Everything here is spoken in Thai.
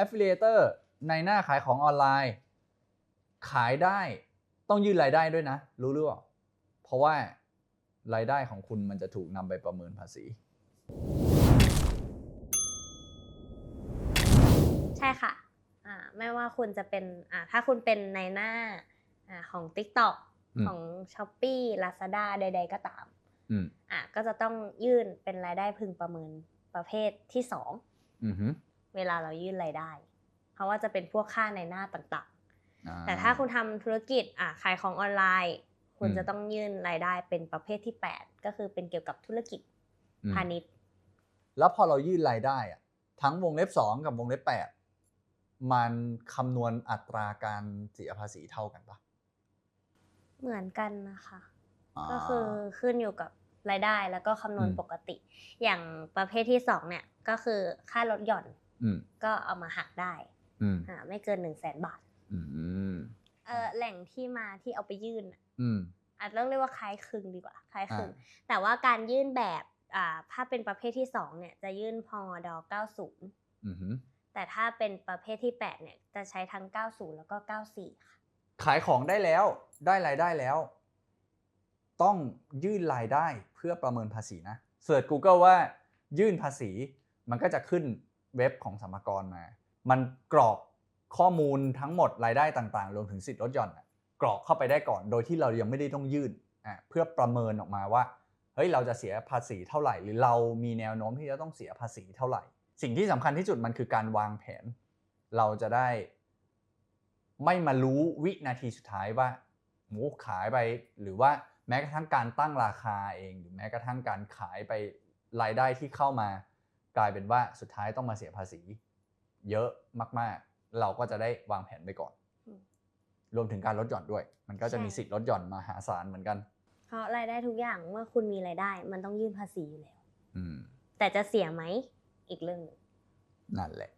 affiliator ในหน้าขายของออนไลน์ ขายได้ต้องยื่นรายได้ด้วยนะ รู้หรือเปล่า เพราะว่ารายได้ของคุณมันจะถูกนำไปประเมินภาษี ใช่ค่ะอ่าไม่ว่าคุณจะเป็นอ่าถ้าคุณเป็นในหน้าอ่าของ TikTok อืมของ s h อ p e e Lazada ใด ๆ ก็ตามอืมอะก็จะต้องยื่นเป็นรายได้พึงประเมินประเภทที่สองอือฮึ เวลาเรายื่นรายได้ เพราะว่าจะเป็นพวกค่าในหน้าต่างอ่ๆแต่ถ้าคุณทำธุรกิจอะขายของออนไลน์ คุณอืมจะต้องยื่นรายได้เป็นประเภทที่ 8 ก็คือเป็นเกี่ยวกับธุรกิจอืมพาณิชย์ แล้วพอเรายื่นรายได้อะทั้งวงเล็บ 2 กับวงเล็บ 8 มันคำนวณอัตราการเสียภาษีเท่ากันปะเหมือนกันนะคะาก็คือขึ้นอยู่กับรายได้แล้วก็คำนวณอืมปกติ อย่างประเภทที่สองเนี่ยก็คือค่าลดหย่อนอืม ก็เอามาหักได้อืมอ่าไม่เกิน1นึ่งแสนบาทอืมเออแหล่งที่มาที่เอาไปยื่นอะอืมอาจต้องเรียกว่าคล้ายคลึงดีกว่าคล้ายคลึงอ่าแต่ว่าการยื่นแบบอ่าถ้าเป็นประเภทที่สองเนี่ยจะยื่นพอด90อือฮึแต่ถ้าเป็นประเภทที่8เนี่ยจะใช้ทั้ง 90 แล้วก็ 94 ค่ะ ขายของได้แล้วได้รายได้แล้ว ต้องยื่นรายได้เพื่อประเมินภาษีนะเสิร์ช Google ว่ายื่นภาษีมันก็จะขึ้น เว็บของสมรกรมา มันกรอกข้อมูลทั้งหมดรายได้ต่างๆ รวมถึงสิทธิ์ลดหย่อนน่ะกรอกเข้าไปได้ก่อนโดยที่เรายังไม่ได้ต้องยื่นอะเพื่อประเมินออกมาว่าเฮ้ยเราจะเสียภาษีเท่าไหร่ หรือเรามีแนวโน้มที่จะต้องเสียภาษีเท่าไหร่ สิ่งที่สำคัญที่สุดมันคือการวางแผน เราจะได้ ไม่มารู้วินาทีสุดท้ายว่าหมูขายไป หรือว่าแม้กระทั่งการตั้งราคาเอง หรือแม้กระทั่งการขายไปรายได้ที่เข้ามา กลายเป็นว่าสุดท้ายต้องมาเสียภาษี เยอะมาก ๆ เราก็จะได้วางแผนไปก่อนอืมรวมถึงการลดหย่อนด้วย มันก็จะมีใช่สิทธิ์ลดหย่อนมหาศาลเหมือนกัน เพราะรายได้ทุกอย่างเมื่อคุณมีรายได้ มันต้องยื่นภาษีอยู่แล้วอืมแต่จะเสียไหมอีกเรื่องหนึ่งนั่นแหละ